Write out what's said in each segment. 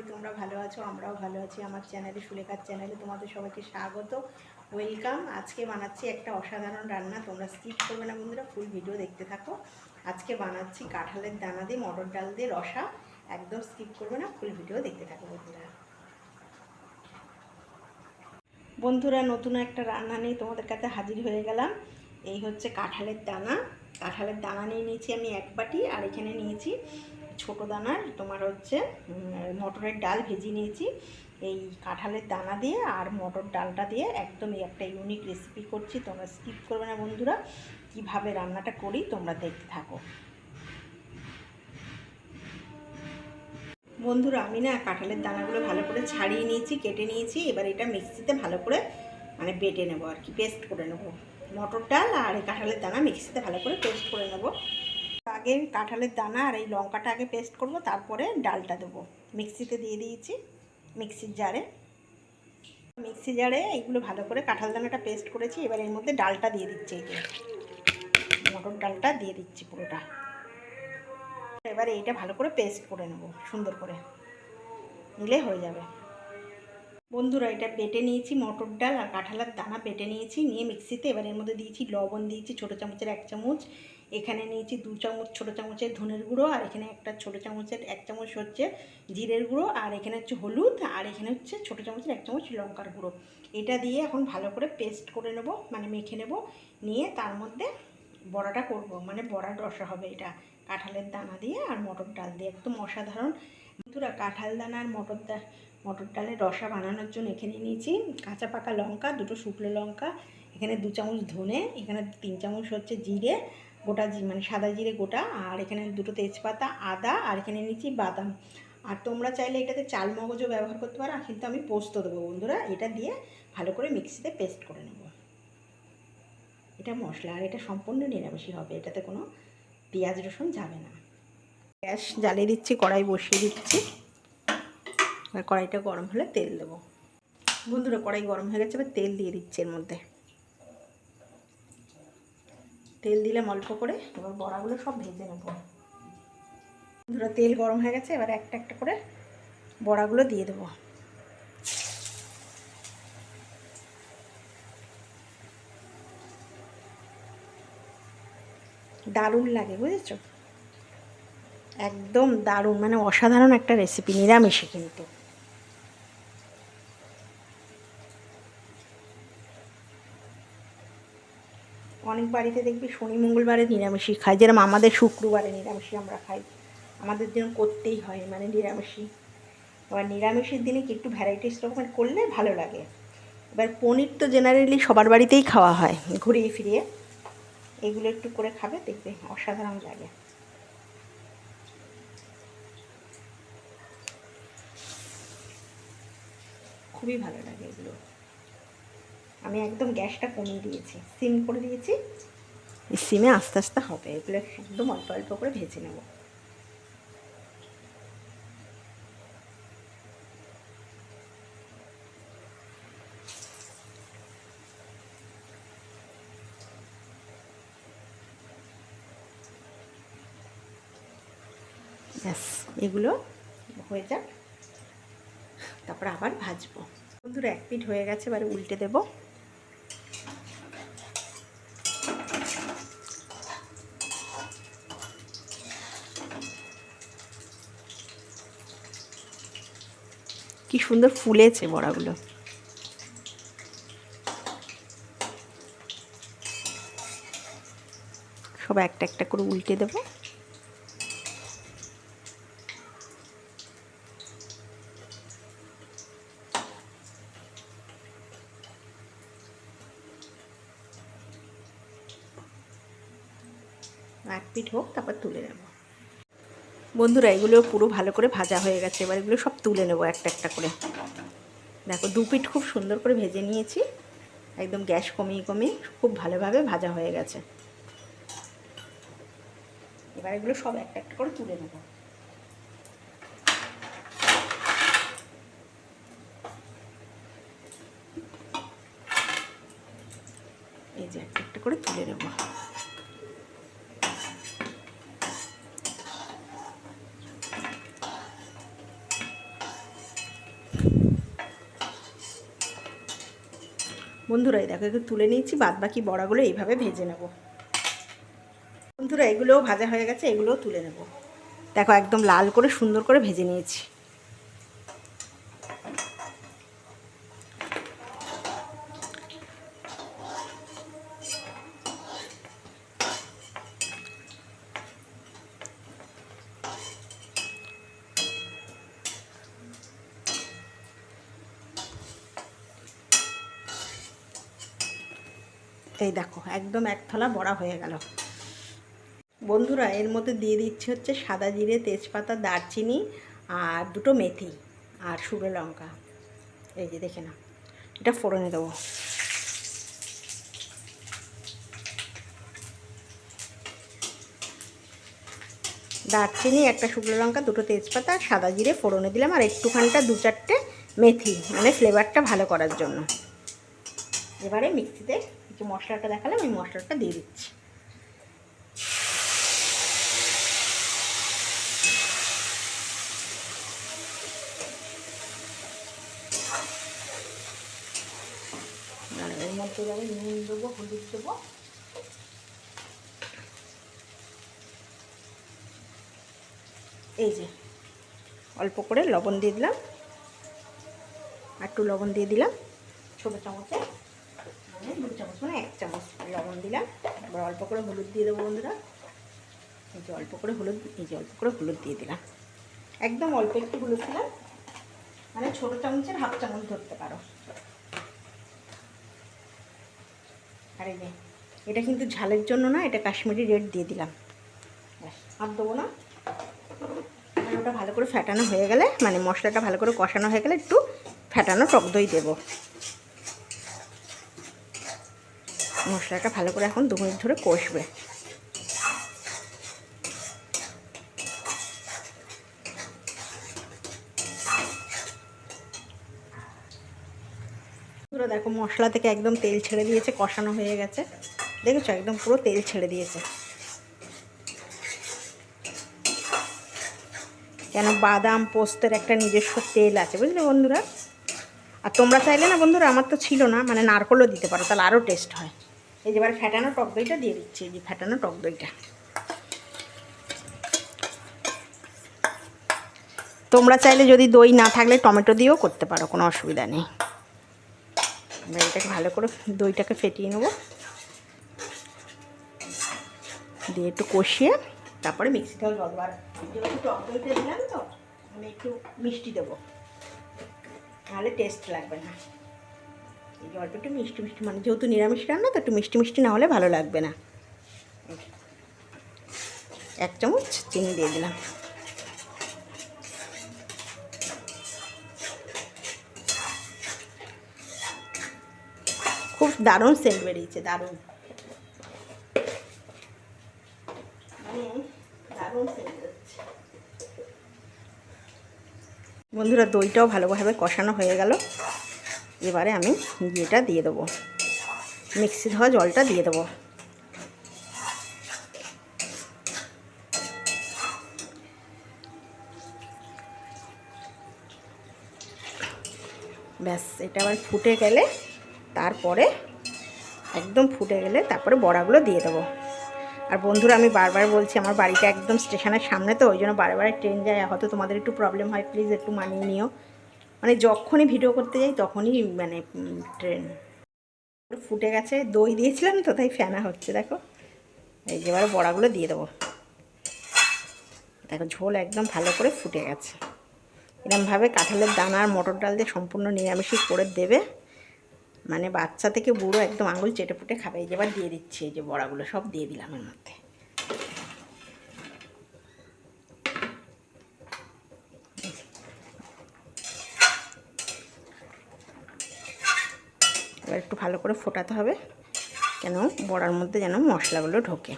করি তোমরা ভালো আছো, আমরাও ভালো আছি। আমার চ্যানেলে সুলেখার চ্যানেলে তোমাদের সবাইকে স্বাগত। ওয়েলকাম আজকে বানাচ্ছি একটা অসাধারণ রান্না। তোমরা স্কিপ করবে না বন্ধুরা ফুল ভিডিও দেখতে থাকো। আজকে বানাচ্ছি কাঁঠালের দানা দিয়ে, মটর ডাল দিয়ে রসা। একদম স্কিপ করবে না ফুল ভিডিও দেখতে থাকো বন্ধুরা। বন্ধুরা, নতুন একটা রান্না নিয়ে তোমাদের কাছে হাজির হয়ে গেলাম। এই হচ্ছে কাঁঠালের দানা। কাঁঠালের দানা নিয়ে নিয়েছি আমি এক বাটি, আর এখানে নিয়েছি ছোট দানার তোমার হচ্ছে মটরের ডাল ভেজে নিয়েছি। এই কাঁঠালের দানা দিয়ে আর মটর ডালটা দিয়ে একদম এই একটা ইউনিক রেসিপি করছি, তোমরা স্কিপ করবে না বন্ধুরা। কীভাবে রান্নাটা করি তোমরা দেখতে থাকো। বন্ধুরা, আমি না কাঁঠালের দানাগুলো ভালো করে ছাড়িয়ে নিয়েছি, কেটে নিয়েছি। এবার এটা মিক্সিতে ভালো করে মানে বেটে নেব আর কি পেস্ট করে নেব। মটর ডাল আর এই কাঁঠালের দানা মিক্সিতে ভালো করে পেস্ট করে নেব। আগে কাঁঠালের দানা আর এই লঙ্কাটা আগে পেস্ট করব, তারপরে ডালটা দেবো। মিক্সিতে দিয়ে দিয়েছি মিক্সির জারে মিক্সি জারে এইগুলো ভালো করে কাঁঠাল দানাটা পেস্ট করেছি, এবার এর মধ্যে ডালটা দিয়ে দিচ্ছি এই মটর ডালটা দিয়ে দিচ্ছি পুরোটা। এবারে এইটা ভালো করে পেস্ট করে নেব, সুন্দর করে। নিলে হয়ে যাবে। বন্ধুরা, এটা বেটে নিয়েছি মটর ডাল আর কাঁঠালের দানা বেটে নিয়েছি। নিয়ে মিক্সিতে এবার এর মধ্যে দিয়েছি লবণ, দিয়েছি ছোটো চামচের এক চামচ। এখানে নিয়েছি দু চামচ ছোটো চামচের ধনের গুঁড়ো আর এখানে একটা ছোটো চামচের এক চামচ হচ্ছে জিরের গুঁড়ো আর এখানে হচ্ছে হলুদ আর এখানে হচ্ছে ছোটো চামচের এক চামচ লঙ্কার গুঁড়ো। এটা দিয়ে এখন ভালো করে পেস্ট করে নেব মানে মেখে নেব। নিয়ে তার মধ্যে বড়াটা করব মানে বড়ার রসা হবে এটা, কাঁঠালের দানা দিয়ে আর মটর ডাল দিয়ে। একদম অসাধারণ। বন্ধুরা, কাঁঠাল দানা আর মটর ডাল মটর ডালের রসা বানানোর জন্য এখানে নিয়েছি কাঁচা পাকা লঙ্কা, দুটো শুকনো লঙ্কা, এখানে দু চামচ ধনে, এখানে তিন চামচ হচ্ছে জিরে, গোটা জি মানে সাদা জিরে গোটা, আর এখানে দুটো তেজপাতা, আদা, আর এখানে নিয়েছি বাদাম। আর তোমরা চাইলে এটাতে চাল মগজও ব্যবহার করতে পারো কিন্তু আমি পোস্ত দেবো বন্ধুরা, এটা দিয়ে ভালো করে মিক্সিতে পেস্ট করে নেব। এটা মশলা, আর এটা সম্পূর্ণ নিরামিষই হবে, এটাতে কোনো পেঁয়াজ রসুন যাবে না। গ্যাস জ্বালিয়ে দিচ্ছি, কড়াই বসিয়ে দিচ্ছি। এবার কড়াইটা গরম হলে তেল দেবো। বন্ধুরা, কড়াই গরম হয়ে গেছে, এবার তেল দিয়ে দিচ্ছি এর মধ্যে। তেল দিলাম অল্প করে, এবার বড়াগুলো সব ভেজে নেব। বন্ধুরা, তেল গরম হয়ে গেছে, এবার একটা একটা করে বড়াগুলো দিয়ে দেবো। দারুণ লাগে, বুঝেছ? একদম দারুণ মানে অসাধারণ একটা রেসিপি নিরামিষে কিন্তু। অনেক বাড়িতে দেখবি শনি, মঙ্গলবারে নিরামিষই খাই যেরকম আমাদের শুক্রবারে নিরামিষই আমরা খাই। আমাদের জন্য করতেই হয় মানে নিরামিষই। এবার নিরামিষের দিনে কি একটু ভ্যারাইটিস রকমের করলে ভালো লাগে। এবার পনির তো জেনারেলি সবার বাড়িতেই খাওয়া হয়, ঘুরিয়ে ফিরিয়ে। এগুলো একটু করে খাবে, দেখবে অসাধারণ লাগে। খুবই ভালো লাগে এগুলো। আমি একদম গ্যাসটা কমিয়ে দিয়েছি, সিম করে দিয়েছি। সিমে আস্তে আস্তে হবে, এগুলো একদম অল্প অল্প করে ভেজে নেব। ব্যাস, এগুলো হয়ে যাক। তারপর আবার ভাজবো। বন্ধুরা, এক পিঠ হয়ে গেছে, এবারে উল্টে দেব। কি সুন্দর ফুলেছে বড়াগুলো। সব একটা একটা করে উল্টে দেবো। এক পিঠ হোক, তারপর তুলে নেব। বন্ধুরা, এগুলো পুরো ভালো করে ভাজা হয়ে গেছে। এবার এগুলো সব তুলে নেব একটা একটা করে। দেখো, দু পিঠ খুব সুন্দর করে ভেজে নিয়েছি। একদম গ্যাস কমিয়ে কমিয়ে খুব ভালোভাবে ভাজা হয়ে গেছে। এবার এগুলো সব একটা একটা করে তুলে নেব এই যে একটা একটা করে তুলে নেব বন্ধুরা দেখো একটু তুলে নিয়েছি বাদ বাকি বড়াগুলো এইভাবে ভেজে নেব। বন্ধুরা, এগুলোও ভাজা হয়ে গেছে, এগুলোও তুলে নেব। দেখো, একদম লাল করে সুন্দর করে ভেজে নিয়েছি। এই দেখো, একদম এক থালা বড়া হয়ে গেল। বন্ধুরা, এর মধ্যে দিয়ে দিচ্ছে হচ্ছে সাদা জিরে, তেজপাতা, দারচিনি আর দুটো মেথি আর শুকনো লঙ্কা। এই যে দেখে না এটা ফোড়নে দেবো। দারচিনি, একটা শুকনো লঙ্কা, দুটো তেজপাতা আর সাদা জিরে ফোড়নে দিলাম আর একটুখানিটা দু চারটে মেথি মানে ফ্লেভারটা ভালো করার জন্য। এবারে মিক্সিতে যে মশলাটা দেখালাম ওই মশলাটা দিয়ে দিচ্ছি। এর মধ্যে যাবে নুন দেবো, হলুদ দেবো। এই যে, অল্প করে লবণ দিয়ে দিলাম। আর একটু লবণ দিয়ে দিলাম, ছোটো চামচে। মানে মানে এক চামচ লবণ দিলাম। এবার অল্প করে হলুদ দিয়ে দেবো বন্ধুরা। এই যে অল্প করে হলুদ, এই যে অল্প করে হলুদ দিয়ে দিলাম। একদম অল্প একটু হলুদ দিলাম। মানে ছোটো চামচের হাফ চামচ ধরতে পারো। আর যে, এটা কিন্তু ঝালের জন্য না, এটা কাশ্মীরি রেড দিয়ে দিলাম। আর দেবো না। আর ওটা ভালো করে ফ্যাটানো হয়ে গেলে মানে মশলাটা ভালো করে কষানো হয়ে গেলে একটু ফ্যাটানো টক দই দেবো। মশলাটা ভালো করে এখন দু মিনিট ধরে কষবে। দেখো, মশলা থেকে একদম তেল ছেড়ে দিয়েছে, কষানো হয়ে গেছে। দেখেছ? একদম পুরো তেল ছেড়ে দিয়েছে। কেন? বাদাম, পোস্তের একটা নিজস্ব তেল আছে, বুঝলে বন্ধুরা? আর তোমরা চাইলে না বন্ধুরা, আমার তো ছিল না মানে নারকলও দিতে পারো, তাহলে আরও টেস্ট হয়। এই যে এবার ফ্যাটানো টক দইটা দিয়ে দিচ্ছি, এই যে ফ্যাটানো টক দইটা। তোমরা চাইলে যদি দই না থাকলে টমেটো দিয়েও করতে পারো, কোনো অসুবিধা নেই। এবার এটাকে ভালো করে দইটাকে ফেটিয়ে নেব। দিয়ে একটু কষিয়ে তারপরে মিক্সিটাও জল বার যেহেতু টক দইটা দিলাম তো, আমি একটু মিষ্টি দেবো। তাহলে টেস্ট লাগবে না। এই যে অল্প একটু মিষ্টি মিষ্টি মানে যেহেতু নিরামিষ রান্না, তো একটু মিষ্টি মিষ্টি না হলে ভালো লাগবে না। এক চামচ চিনি দিয়ে দিলাম। খুব দারুণ সেন্ট বেরিয়েছে, দারুণ। বন্ধুরা, দইটাও ভালোভাবে কষানো হয়ে গেল। এবারে আমি ইয়েটা দিয়ে দেবো। মিক্সি ধোয়া জলটা দিয়ে দেবো। ব্যাস, এটা আবার ফুটে গেলে তারপরে একদম ফুটে গেলে তারপরে বড়াগুলো দিয়ে দেবো। আর বন্ধুরা, আমি বারবার বলছি, আমার বাড়িটা একদম স্টেশনের সামনে, তো ওই জন্য বারে ট্রেন যায়। হয়তো তোমাদের একটু প্রবলেম হয়, প্লিজ একটু মানিয়ে নিও। মানে যখনই ভিডিও করতে যাই তখনই মানে ট্রেন ফুটে গেছে, দই দিয়েছিলাম তো, তাই ফেনা হচ্ছে, দেখো। এই যে এবারে বড়াগুলো দিয়ে দেবো। দেখো, ঝোল একদম ভালো করে ফুটে গেছে। এরমভাবে কাঁঠালের দানা আর মটর ডাল দিয়ে সম্পূর্ণ নিরামিষই করে দেবে। মানে বাচ্চা থেকে বুড়ো একদম আঙুল চেটে ফুটে খাবে। এই যে এবার দিয়ে দিচ্ছি, এই যে বড়াগুলো, সব দিয়ে দিলাম এর মধ্যে। এবার একটু ভালো করে ফোটাতে হবে কেন বড়ার মধ্যে যেন মশলাগুলো ঢোকে।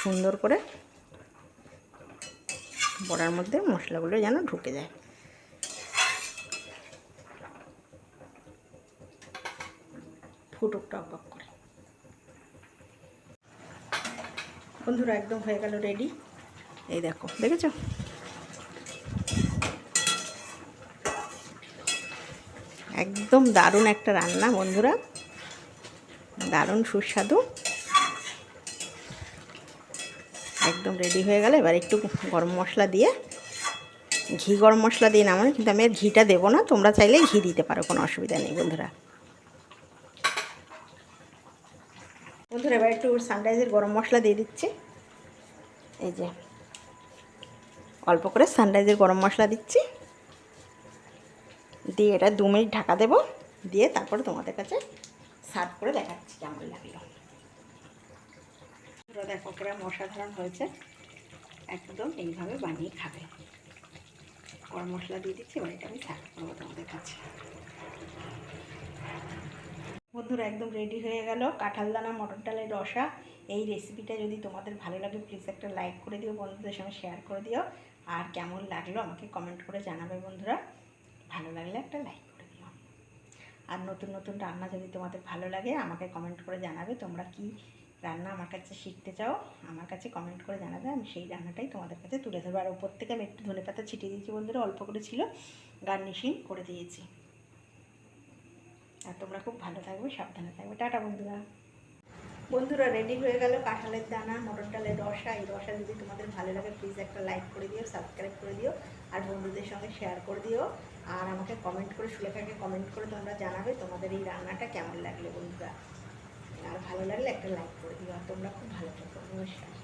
সুন্দর করে বড়ার মধ্যে মশলাগুলো যেন ঢুকে যায়। ফুটুক টক টক করে। বন্ধুরা, একদম হয়ে গেল রেডি। এই দেখো, দেখেছ? একদম দারুণ একটা রান্না, বন্ধুরা। দারুণ সুস্বাদু। একদম রেডি হয়ে গেলে। এবার একটু গরম মশলা দিয়ে, ঘি গরম মশলা দিয়ে নামানো, কিন্তু আমি আর ঘিটা দেবো না। তোমরা চাইলে ঘি দিতে পারো, কোনো অসুবিধা নেই, বন্ধুরা। বন্ধুরা, এবার একটু সানরাইজের গরম মশলা দিয়ে দিচ্ছি। এই যে, অল্প করে সানরাইজের গরম মশলা দিচ্ছি। দিয়ে এটা দু মিনিট ঢাকা দেবো। দিয়ে তারপরে তোমাদের কাছে সার্ভ করে দেখাচ্ছি কেমন লাগল। দেখো পুরো অসাধারণ হয়েছে। একদম এইভাবে বানিয়ে খাবে। গরম মশলা দিয়ে দিচ্ছি, এবার এটা আমি সার্ভ করব তোমাদের কাছে। বন্ধুরা, একদম রেডি হয়ে গেল। কাঁঠাল দানা, মটর ডালের রসা, এই রেসিপিটা যদি তোমাদের ভালো লাগে প্লিজ একটা লাইক করে দিও, বন্ধুদের সঙ্গে শেয়ার করে দিও। আর কেমন লাগল আমাকে কমেন্ট করে জানাবে বন্ধুরা। ভালো লাগলে একটা লাইক করে দিও। আর নতুন নতুন রান্না যদি তোমাদের ভালো লাগে, আমাকে কমেন্ট করে জানাবে, তোমরা কি রান্না আমার কাছে শিখতে চাও, আমার কাছে কমেন্ট করে জানাবে, আমি সেই রান্নাটাই তোমাদের কাছে তুলে ধরবো। আর ওপর থেকে আমি একটু ধনে পাতা ছিটিয়ে দিয়েছি বন্ধুরা, অল্প করে ছিল গার্নিশিং করে দিয়েছি। আর তোমরা খুব ভালো থাকবে, সাবধানে থাকবে। টাটা বন্ধুরা। বন্ধুরা রেডি হয়ে গেল কাঁঠালের দানা, মটর ডালের রসা। এই রসা যদি তোমাদের ভালো লাগে প্লিজ একটা লাইক করে দিও সাবস্ক্রাইব করে দিও, আর বন্ধুদের সঙ্গে শেয়ার করে দিও। আর আমাকে কমেন্ট করে সুলেখাকে কমেন্ট করে তোমরা জানাবে তোমাদের এই রান্নাটা কেমন লাগলে বন্ধুরা। আর ভালো লাগলে একটা লাইক করে দিও। আর তোমরা খুব ভালো থাকো। নমস্কার।